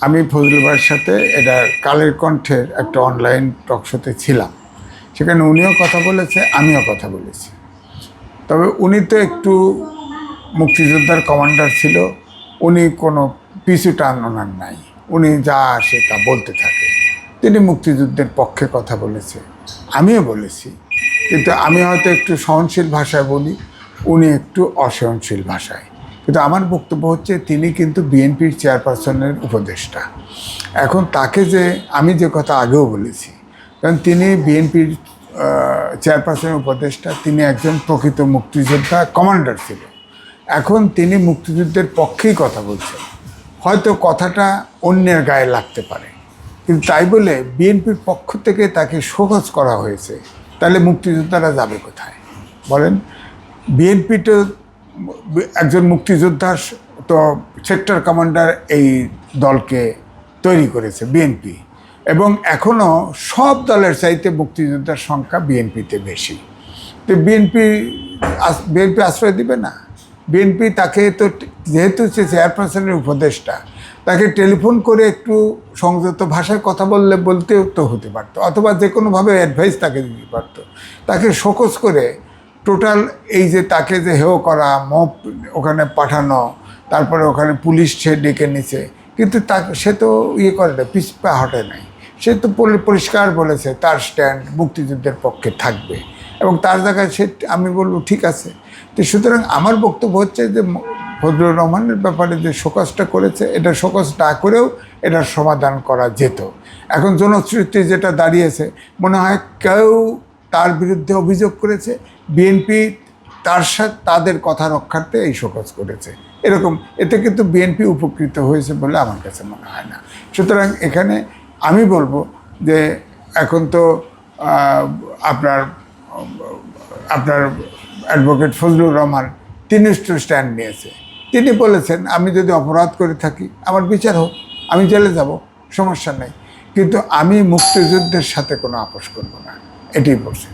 আমি ফজলুল ভাইয়ের সাথে এটা কালের কণ্ঠের একটা অনলাইন টক শোতে ছিলাম। সেখানে উনিও কথা বলেছে, আমিও কথা বলেছি। তবে উনি তো একটু মুক্তিযোদ্ধার কমান্ডার ছিল, উনি কোনো পিছু টান ওনার নাই। উনি যা আসে তা বলতে থাকে। তিনি মুক্তিযুদ্ধের পক্ষে কথা বলেছে, আমিও বলেছি। কিন্তু আমি হয়তো একটু সহনশীল ভাষায় বলি, উনি একটু অসহনশীল ভাষায়। কিন্তু আমার বক্তব্য হচ্ছে, তিনি কিন্তু বিএনপির চেয়ারপারসনের উপদেষ্টা। এখন তাকে যে, আমি যে কথা আগেও বলেছি, কারণ তিনি বিএনপির চেয়ারপারসনের উপদেষ্টা, তিনি একজন প্রকৃত মুক্তিযোদ্ধা, কমান্ডার ছিল। এখন তিনি মুক্তিযুদ্ধের পক্ষেই কথা বলছেন। হয়তো কথাটা অন্যের গায়ে লাগতে পারে। কিন্তু তাই বলে বিএনপির পক্ষ থেকে তাকে শোকজ করা হয়েছে। তাহলে মুক্তিযোদ্ধারা যাবে কোথায়? বলেন, বিএনপি তো একজন মুক্তিযোদ্ধা তো সেক্টর কমান্ডার এই দলকে তৈরি করেছে বিএনপি এবং এখনও সব দলের চাইতে মুক্তিযোদ্ধার সংখ্যা বিএনপিতে বেশি। তো বিএনপি বিএনপি আশ্রয় দিবে না। বিএনপি তাকে তো যেহেতু সে চেয়ারপারসনের উপদেষ্টা, তাকে টেলিফোন করে একটু সংযত ভাষায় কথা বললে বলতেও তো হতে পারতো, অথবা যে কোনোভাবে অ্যাডভাইস তাকে দিতে পারতো। তাকে শোকস করে টোটাল এই যে তাকে যে হেও করা মপ ওখানে পাঠানো, তারপরে ওখানে পুলিশ সে ডেকে নিছে। কিন্তু তা, সে তো ইয়ে করে না, পিছপা হটে নাই। সে তো পরিষ্কার বলেছে, তার স্ট্যান্ড মুক্তিযুদ্ধের পক্ষে থাকবে। এবং তার জায়গায় সে, আমি বলব ঠিক আছে। তো সুতরাং আমার বক্তব্য হচ্ছে যে ফজলুর রহমানের ব্যাপারে যে শোকসটা করেছে, এটা শোকস না করেও এটার সমাধান করা যেত। এখন জনশ্রুতি যেটা দাঁড়িয়েছে, মনে হয় কেউ তার বিরুদ্ধে অভিযোগ করেছে বিএনপি তার সাথে তাদের কথা রক্ষার্থে এই শোকজ করেছে। এরকম, এতে কিন্তু বিএনপি উপকৃত হয়েছে বলে আমার কাছে মনে হয় না। সুতরাং এখানে আমি বলব যে এখন তো আপনার আপনার অ্যাডভোকেট ফজলুর রহমান তিনি স্ট্যান্ড নিয়েছে। তিনি বলেছেন, আমি যদি অপরাধ করে থাকি, আমার বিচার হোক, আমি জেলে যাব, সমস্যা নেই। কিন্তু আমি মুক্তিযুদ্ধের সাথে কোনো আপোষ করব না। এটাই বলছেন